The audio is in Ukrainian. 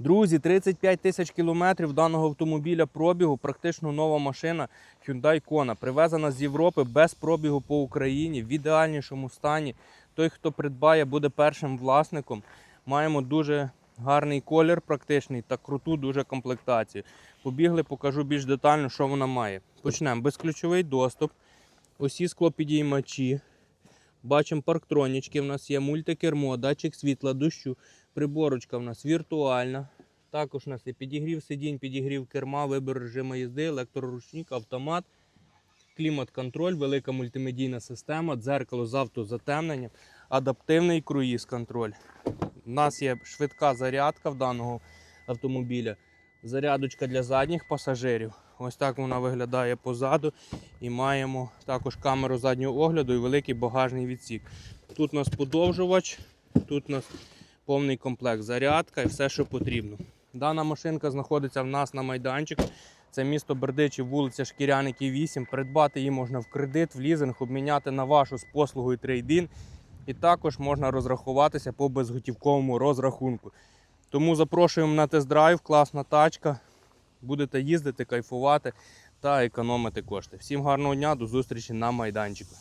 Друзі, 35 тисяч кілометрів даного автомобіля пробігу, практично нова машина Hyundai Kona, привезена з Європи без пробігу по Україні в ідеальнішому стані. Той, хто придбає, буде першим власником. Маємо дуже гарний колір практичний та круту дуже комплектацію. Побігли, покажу більш детально, що вона має. Почнемо. Безключовий доступ, усі склопідіймачі. Бачимо парктронічки, в нас є мультикермо, датчик світла, дощу, приборочка в нас віртуальна. Також у нас є підігрів сидінь, підігрів керма, вибір режиму їзди, електроручник, автомат, клімат-контроль, велика мультимедійна система, дзеркало з автозатемненням, адаптивний круїз-контроль. У нас є швидка зарядка в даного автомобіля, зарядочка для задніх пасажирів. Ось так вона виглядає позаду. І маємо також камеру заднього огляду і великий багажний відсік. Тут у нас подовжувач, тут у нас повний комплект зарядка і все, що потрібно. Дана машинка знаходиться в нас на майданчику. Це місто Бердичів, вулиця Шкіряників 8. Придбати її можна в кредит, в лізинг, обміняти на вашу з послугою трейдин. І також можна розрахуватися по безготівковому розрахунку. Тому запрошуємо на тест-драйв, класна тачка. Будете їздити, кайфувати та економити кошти. Всім гарного дня, до зустрічі на майданчику.